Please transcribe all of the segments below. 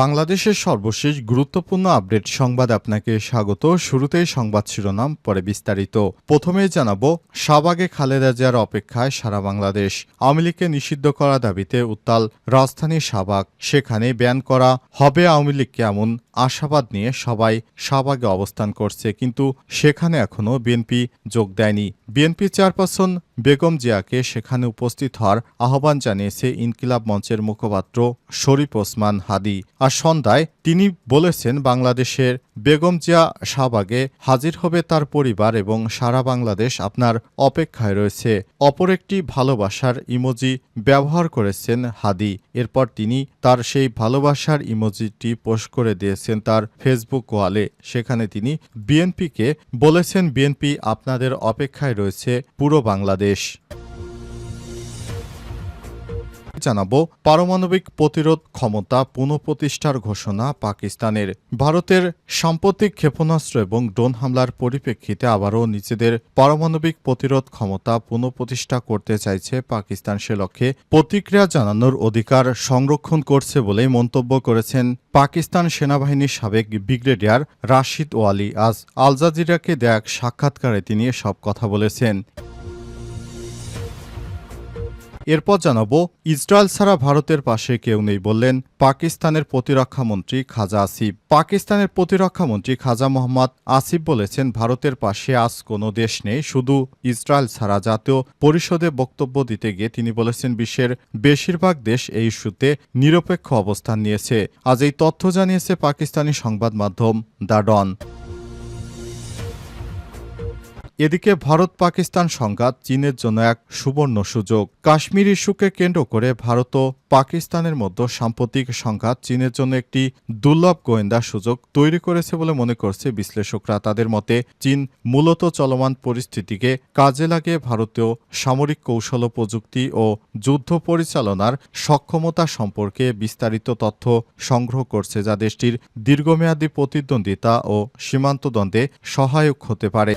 বাংলাদেশের সর্বশেষ গুরুত্বপূর্ণ আপডেট সংবাদ আপনাকে স্বাগত। শুরুতেই সংবাদ শিরোনাম, পরে বিস্তারিত। প্রথমেই জানাব, শাহবাগে খালেদা জিয়ার অপেক্ষায় সারা বাংলাদেশ। আওয়ামী লীগকে নিষিদ্ধ করা দাবিতে উত্তাল রাজধানী শাহবাগ। সেখানে ব্যান করা হবে আওয়ামী লীগকে এমন আশাবাদ নিয়ে সবাই শাহবাগে অবস্থান করছে। কিন্তু সেখানে এখনও বিএনপি যোগ দেয়নি। বিএনপি চেয়ারপারসন বেগম জিয়াকে সেখানে উপস্থিত হওয়ার আহ্বান জানিয়েছে ইনকিলাব মঞ্চের মুখপাত্র শরীফ ওসমান হাদি। আর সন্ধ্যায় তিনি বলেছেন, বাংলাদেশের বেগম জিয়া শাহবাগে হাজির হবে তার পরিবার এবং সারা বাংলাদেশ আপনার অপেক্ষায় রয়েছে। অপর একটি ভালোবাসার ইমোজি ব্যবহার করেছেন হাদি। এরপর তিনি তার সেই ভালোবাসার ইমোজিটি পোস্ট করে দিয়েছেন তার ফেসবুক ওয়ালে। সেখানে তিনি বিএনপিকে বলেছেন, বিএনপি আপনাদের অপেক্ষায় রয়েছে পুরো বাংলাদেশ। জানাব, পারমাণবিক প্রতিরোধ ক্ষমতা পুনঃপ্রতিষ্ঠার ঘোষণা পাকিস্তানের। ভারতের সাম্প্রতিক ক্ষেপণাস্ত্র এবং ড্রোন হামলার পরিপ্রেক্ষিতে আবারও নিজেদের পারমাণবিক প্রতিরোধ ক্ষমতা পুনঃপ্রতিষ্ঠা করতে চাইছে পাকিস্তান। সে লক্ষ্যে প্রতিক্রিয়া জানানোর অধিকার সংরক্ষণ করছে বলে মন্তব্য করেছেন পাকিস্তান সেনাবাহিনীর সাবেক ব্রিগেডিয়ার রাশিদ ওয়ালি। আজ আল জাজিরাকে দেয়া এক সাক্ষাৎকারে তিনি সব কথা বলেছেন। এরপর জানাব, ইসরায়েল ছাড়া ভারতের পাশে কেউ নেই বললেন পাকিস্তানের প্রতিরক্ষা মন্ত্রী খাজা আসিফ। পাকিস্তানের প্রতিরক্ষা মন্ত্রী খাজা মোহাম্মদ আসিফ বলেছেন, ভারতের পাশে আজ কোনো দেশ নেই, শুধু ইসরায়েল ছাড়া। জাতীয় পরিষদে বক্তব্য দিতে গিয়ে তিনি বলেছেন, বিশ্বের বেশিরভাগ দেশ এই ইস্যুতে নিরপেক্ষ অবস্থান নিয়েছে। আজ এই তথ্য জানিয়েছে পাকিস্তানি সংবাদ মাধ্যম দ্য ডন। এদিকে ভারত পাকিস্তান সংঘাত চীনের জন্য এক সুবর্ণ সুযোগ। কাশ্মীর ইস্যুকে কেন্দ্র করে ভারত ও পাকিস্তানের মধ্যে সাম্প্রতিক সংঘাত চীনের জন্য একটি দুর্লভ গোয়েন্দা সুযোগ তৈরি করেছে বলে মনে করছে বিশ্লেষকরা। তাদের মতে, চীন মূলত চলমান পরিস্থিতিকে কাজে লাগিয়ে ভারতীয় সামরিক কৌশল প্রযুক্তি ও যুদ্ধ পরিচালনার সক্ষমতা সম্পর্কে বিস্তারিত তথ্য সংগ্রহ করছে যা দেশটির দীর্ঘমেয়াদী প্রতিদ্বন্দ্বিতা ও সীমান্ত দ্বন্দ্বে সহায়ক হতে পারে।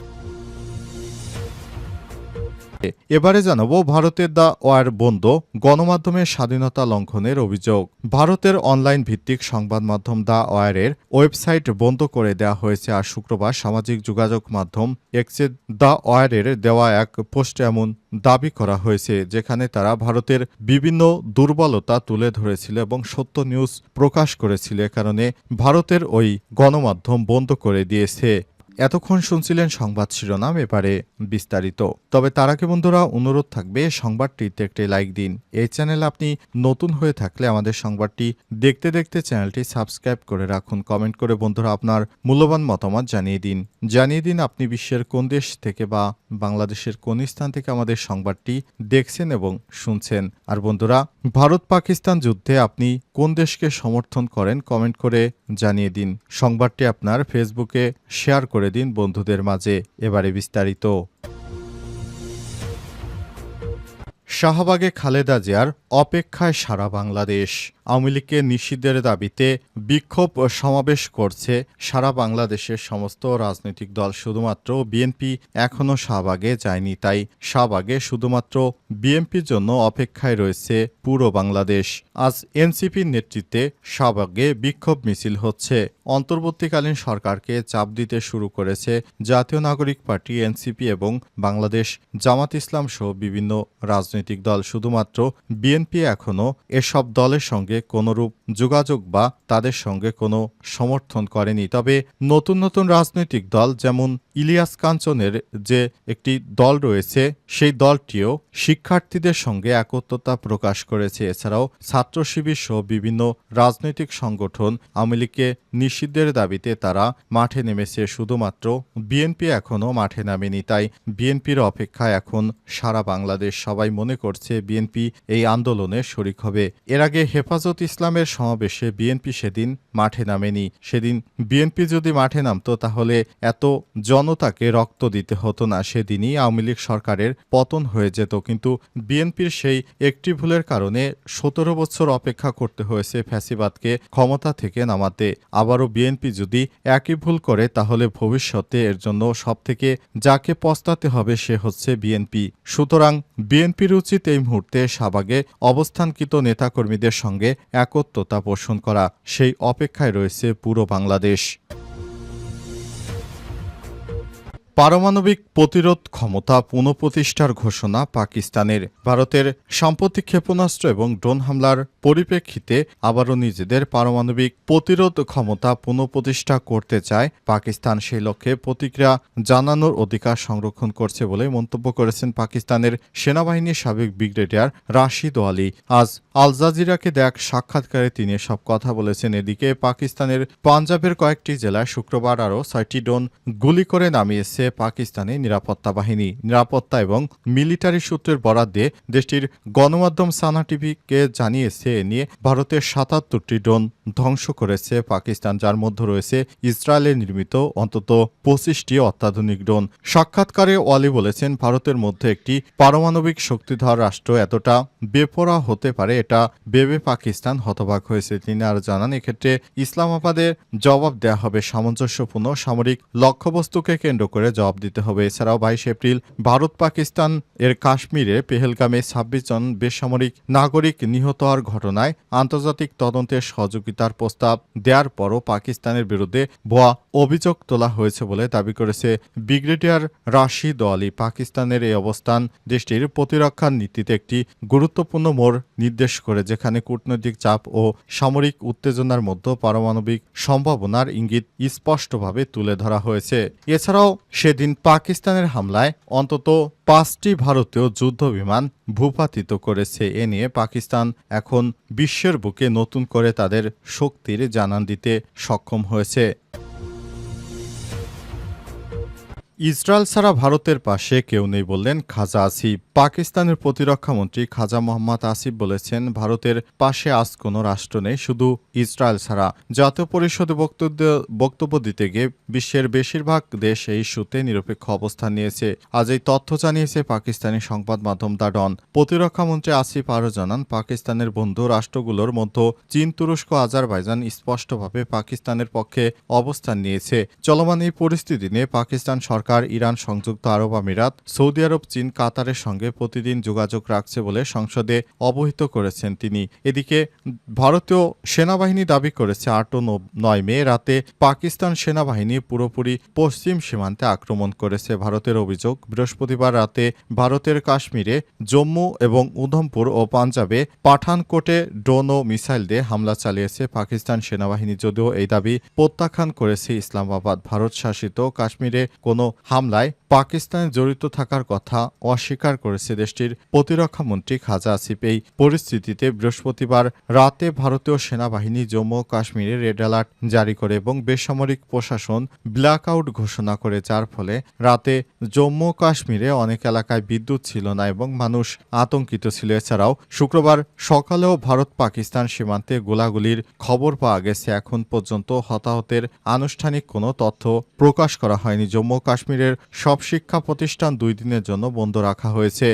এবারে জানাব ভারতের দা ওয়ার বন্ধ গণমাধ্যমের স্বাধীনতা লঙ্ঘনের অভিযোগ। ভারতের অনলাইন ভিত্তিক সংবাদ মাধ্যম দা ওয়ারের ওয়েবসাইট বন্ধ করে দেওয়া হয়েছে আর শুক্রবার সামাজিক যোগাযোগ মাধ্যম এক্সে দা ওয়ারের দেওয়া এক পোস্টে এমন দাবি করা হয়েছে, যেখানে তারা ভারতের বিভিন্ন দুর্বলতা তুলে ধরেছিল এবং সত্য নিউজ প্রকাশ করেছিল। কারণে ভারতের ওই গণমাধ্যম বন্ধ করে দিয়েছে। এতক্ষণ শুনছিলেন সংবাদ শিরোনাম, এবারে বিস্তারিত। তবে তার আগে বন্ধুরা, অনুরোধ থাকবে, সংবাদটিতে একটি লাইক দিন। এই চ্যানেল আপনি নতুন হয়ে থাকলে আমাদের সংবাদটি দেখতে দেখতে চ্যানেলটি সাবস্ক্রাইব করে রাখুন। কমেন্ট করে বন্ধুরা আপনার মূল্যবান মতামত জানিয়ে দিন। জানিয়ে দিন আপনি বিশ্বের কোন দেশ থেকে বা বাংলাদেশের কোন স্থান থেকে আমাদের সংবাদটি দেখছেন এবং শুনছেন। আর বন্ধুরা ভারত পাকিস্তান যুদ্ধে আপনি কোন দেশকে সমর্থন করেন, কমেন্ট করে জানিয়ে দিন। সংবাদটি আপনার ফেসবুকে শেয়ার করে দিন বন্ধুদের মাঝে এবারে বিস্তারিত। শাহবাগে খালেদা জিয়ার অপেক্ষায় সারা বাংলাদেশ। আওয়ামী লীগকে নিষিদ্ধের দাবিতে বিক্ষোভ সমাবেশ করছে সারা বাংলাদেশের সমস্ত রাজনৈতিক দল, শুধুমাত্র বিএনপি এখনও শাহবাগে যায়নি, তাই শাহবাগে শুধুমাত্র বিএনপির জন্য অপেক্ষায় রয়েছে পুরো বাংলাদেশ। আজ এনসিপির নেতৃত্বে শাহবাগে বিক্ষোভ মিছিল হচ্ছে। অন্তর্বর্তীকালীন সরকারকে চাপ দিতে শুরু করেছে জাতীয় নাগরিক পার্টি, এনসিপি এবং বাংলাদেশ জামাত ইসলাম সহ বিভিন্ন রাজনৈতিক দল। শুধুমাত্র বিএনপি এখনও এসব দলের সঙ্গে কোনোরূপ যোগাযোগ বা তাদের সঙ্গে কোনো সমর্থন করেনি। তবে নতুন নতুন রাজনৈতিক দল যেমন ইলিয়াস কাঞ্চনের যে একটি দল রয়েছে, সেই দলটিও শিক্ষার্থীদের সঙ্গে একত্রতা প্রকাশ করেছে। এছাড়াও ছাত্র শিবির সহ বিভিন্ন রাজনৈতিক সংগঠন আওয়ামী লীগকে নিষিদ্ধের দাবিতে তারা মাঠে নেমেছে। শুধুমাত্র বিএনপি এখনও মাঠে নামেনি, তাই বিএনপির অপেক্ষা এখন সারা বাংলাদেশ। সবাই মনে করছে বিএনপি এই আন্দোলনে শরিক হবে। এর আগে হেফাজত ইসলামের সমাবেশে বিএনপি সেদিন মাঠে নামেনি। সেদিন বিএনপি যদি মাঠে নামতো, তাহলে এত জন জনতাকে রক্ত দিতে হতো না, সেদিনই আওয়ামী লীগ সরকারের পতন হয়ে যেত। কিন্তু বিএনপির সেই একটি ভুলের কারণে সতেরো বছর অপেক্ষা করতে হয়েছে ফ্যাসিবাদকে ক্ষমতা থেকে নামাতে। আবারও বিএনপি যদি একই ভুল করে, তাহলে ভবিষ্যতে এর জন্য সবথেকে যাকে পস্তাতে হবে সে হচ্ছে বিএনপি। সুতরাং বিএনপির উচিত এই মুহূর্তে শাহবাগে অবস্থানকৃত নেতাকর্মীদের সঙ্গে একত্রতা পোষণ করা। সেই অপেক্ষায় রয়েছে পুরো বাংলাদেশ। পারমাণবিক প্রতিরোধ ক্ষমতা পুনঃপ্রতিষ্ঠার ঘোষণা পাকিস্তানের। ভারতের সাম্প্রতিক ক্ষেপণাস্ত্র এবং ড্রোন হামলার পরিপ্রেক্ষিতে আবারও নিজেদের পারমাণবিক প্রতিরোধ ক্ষমতা পুনঃপ্রতিষ্ঠা করতে চায় পাকিস্তান। সেই লক্ষ্যে প্রতিক্রিয়া জানানোর অধিকার সংরক্ষণ করছে বলে মন্তব্য করেছেন পাকিস্তানের সেনাবাহিনীর সাবেক ব্রিগেডিয়ার রাশিদ আলী। আজ আল জাজিরাকে দেখ সাক্ষাৎকারে তিনি সব কথা বলেছেন। এদিকে পাকিস্তানের পাঞ্জাবের কয়েকটি জেলায় শুক্রবার আরও ছয়টি ড্রোন গুলি করে নামিয়েছে পাকিস্তানি নিরাপত্তা বাহিনী, নিরাপত্তা এবং মিলিটারি সূত্রের বরাদ দিয়ে দেশটির গণমাধ্যম সানা টিভিকে জানিয়েছে, এ নিয়ে ভারতের সাতাত্তরটি ড্রোন ধ্বংস করেছে পাকিস্তান, যার মধ্যে রয়েছে ইসরায়েলের নির্মিত অন্তত পঁচিশটি অত্যাধুনিক ড্রোন। সাক্ষাৎকারে ওয়ালি বলেছেন, ভারতের মধ্যে একটি পারমাণবিক শক্তিধর রাষ্ট্র এতটা বেপরা হতে পারে, এটা ভেবে পাকিস্তান হতবাক হয়েছে। তিনি আর জানান, এক্ষেত্রে ইসলামাবাদের জবাব দেওয়া হবে সামঞ্জস্যপূর্ণ সামরিক লক্ষ্যবস্তুকে কেন্দ্র করে জবাব দিতে হবে। এছাড়াও বাইশ এপ্রিল ভারত পাকিস্তান এর কাশ্মীরে পেহেলগামে ছাব্বিশ জন বেসামরিক নাগরিক নিহত হওয়ার ঘটনায় আন্তর্জাতিক তদন্তের সহযোগিতার প্রস্তাব দেওয়ার পরও পাকিস্তানের বিরুদ্ধে ভুয়া অভিযোগ তোলা হয়েছে বলে দাবি করেছে ব্রিগেডিয়ার রাশিদ আলী। পাকিস্তানের এই অবস্থান দেশটির প্রতিরক্ষার নীতিতে একটি গুরুত্বপূর্ণ মোড় নির্দেশ করে, যেখানে কূটনৈতিক চাপ ও সামরিক উত্তেজনার মধ্যে পারমাণবিক সম্ভাবনার ইঙ্গিত স্পষ্টভাবে তুলে ধরা হয়েছে। এছাড়াও সেদিন পাকিস্তানের হামলায় অন্তত পাঁচটি ভারতীয় যুদ্ধ বিমান ভূপাতিত করেছে। এ নিয়ে পাকিস্তান এখন বিশ্বের বুকে নতুন করে তাদের শক্তির জানান দিতে সক্ষম হয়েছে। ইসরায়েল ছাড়া ভারতের পাশে কেউ নেই বললেন খাজা আসিফ। পাকিস্তানের প্রতিরক্ষা মন্ত্রী খাজা মোহাম্মদ আসিফ বলেছেন, ভারতের পাশে আজ কোনো রাষ্ট্র নেই, শুধু ইসরায়েল ছাড়া। জাতীয় পরিষদে বক্তব্য দিতে গিয়ে বিশ্বের বেশিরভাগ দেশ এই ইস্যুতে নিরপেক্ষ অবস্থান নিয়েছে। আজ এই তথ্য জানিয়েছে পাকিস্তানি সংবাদ মাধ্যম দা ডন প্রতিরক্ষা মন্ত্রী আসিফ আরও জানান, পাকিস্তানের বন্ধু রাষ্ট্রগুলোর মধ্যে চীন, তুরস্ক, আজারবাইজান স্পষ্টভাবে পাকিস্তানের পক্ষে অবস্থান নিয়েছে। চলমান এই পরিস্থিতি নিয়ে পাকিস্তান সরকার সরকার ইরান সংযুক্ত আরব আমিরাত, সৌদি আরব, চীন, কাতারের সঙ্গে প্রতিদিন যোগাযোগ রাখছে বলে সংসদে অবহিত করেছেন তিনি। এদিকে ভারতীয় সেনাবাহিনী দাবি করেছে, আট ও নয় মে রাতে পাকিস্তান সেনাবাহিনী পুরোপুরি পশ্চিম সীমান্তে আক্রমণ করেছে। ভারতের অভিযোগ, বৃহস্পতিবার রাতে ভারতের কাশ্মীরে জম্মু এবং উধমপুর ও পাঞ্জাবে পাঠানকোটে ড্রোন ও মিসাইল দিয়ে হামলা চালিয়েছে পাকিস্তান সেনাবাহিনী। যদিও এই দাবি প্রত্যাখ্যান করেছে ইসলামাবাদ। ভারত শাসিত কাশ্মীরে কোনো হামলায় পাকিস্তানে জড়িত থাকার কথা অস্বীকার করেছে দেশটির প্রতিরক্ষা মন্ত্রী খাজা আসিফ। এই পরিস্থিতিতে বৃহস্পতিবার রাতে ভারতীয় সেনাবাহিনী জম্মু কাশ্মীরে রেড অ্যালার্ট জারি করে এবং বেসামরিক প্রশাসন ব্ল্যাক আউট ঘোষণা করে, যার ফলে রাতে জম্মু কাশ্মীরে অনেক এলাকায় বিদ্যুৎ ছিল না এবং মানুষ আতঙ্কিত ছিল। এছাড়াও শুক্রবার সকালেও ভারত পাকিস্তান সীমান্তে গোলাগুলির খবর পাওয়া গেছে। এখন পর্যন্ত হতাহতের আনুষ্ঠানিক কোনো তথ্য প্রকাশ করা হয়নি। জম্মু ও কাশ্মীরের সব শিক্ষা প্রতিষ্ঠান দুই দিনের জন্য বন্ধ রাখা হয়েছে।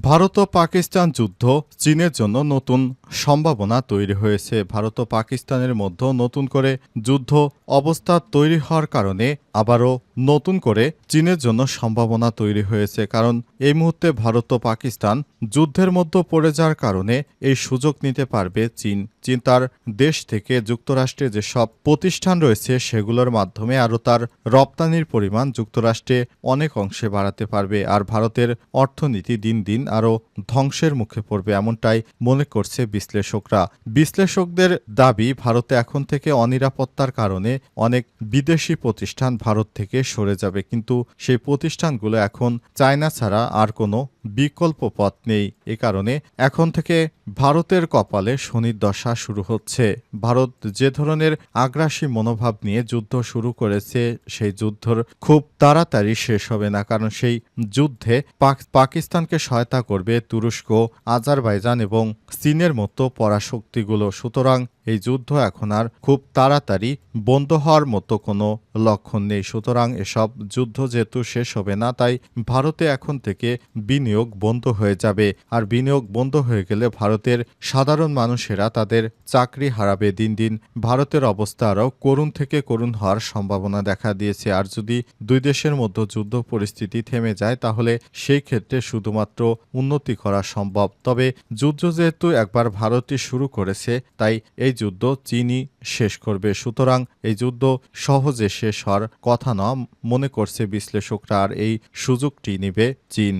ভারত ও পাকিস্তান যুদ্ধ চীনের জন্য নতুন সম্ভাবনা তৈরি হয়েছে। ভারত ও পাকিস্তানের মধ্যে নতুন করে যুদ্ধ অবস্থা তৈরি হওয়ার কারণে আবারও নতুন করে চীনের জন্য সম্ভাবনা তৈরি হয়েছে, কারণ এই মুহূর্তে ভারত ও পাকিস্তান যুদ্ধের মধ্যে পড়ে যাওয়ার কারণে এই সুযোগ নিতে পারবে চীন। চীন তার দেশ থেকে যুক্তরাষ্ট্রে যেসব প্রতিষ্ঠান রয়েছে, সেগুলোর মাধ্যমে আরও তার রপ্তানির পরিমাণ যুক্তরাষ্ট্রে অনেক অংশে বাড়াতে পারবে, আর ভারতের অর্থনীতি দিন দিন আরও ধ্বংসের মুখে পড়বে এমনটাই মনে করছে বিশ্লেষকরা। বিশ্লেষকদের দাবি, ভারতে এখন থেকে অনিরাপত্তার কারণে অনেক বিদেশি প্রতিষ্ঠান ভারত থেকে সরে যাবে। কিন্তু সেই প্রতিষ্ঠানগুলো এখন চায়না ছাড়া আর কোনো বিকল্প পথ নেই। এ কারণে এখন থেকে ভারতের কপালে শনির দশা শুরু হচ্ছে। ভারত যে ধরনের আগ্রাসী মনোভাব নিয়ে যুদ্ধ শুরু করেছে, সেই যুদ্ধর খুব তাড়াতাড়ি শেষ হবে না। কারণ সেই যুদ্ধে পাকিস্তানকে সহায়তা করবে তুরস্ক, আজারবাইজান এবং চীনের মতো পরাশক্তিগুলো। সুতরাং এই যুদ্ধ এখন আর খুব তাড়াতাড়ি বন্ধ হওয়ার মতো কোনো লক্ষণ নেই। সুতরাং এসব যুদ্ধ যেহেতু শেষ হবে না, তাই ভারতে এখন থেকে বিনিয়োগ বন্ধ হয়ে যাবে। আর বিনিয়োগ বন্ধ হয়ে গেলে ভারতের সাধারণ মানুষেরা তাদের চাকরি হারাবে। দিন দিন ভারতের অবস্থা আরও করুণ থেকে করুণ হওয়ার সম্ভাবনা দেখা দিয়েছে। আর যদি দুই দেশের মধ্যে যুদ্ধ পরিস্থিতি থেমে যায়, তাহলে সেই ক্ষেত্রে শুধুমাত্র উন্নতি করা সম্ভব। তবে যুদ্ধ যেহেতু একবার ভারতই শুরু করেছে, তাই এই যুদ্ধ চীনই শেষ করবে। সুতরাং এই যুদ্ধ সহজে শেষ হওয়ার কথা নয়, মনে করছে বিশ্লেষকরা, আর এই সুযোগটি নিবে চীন।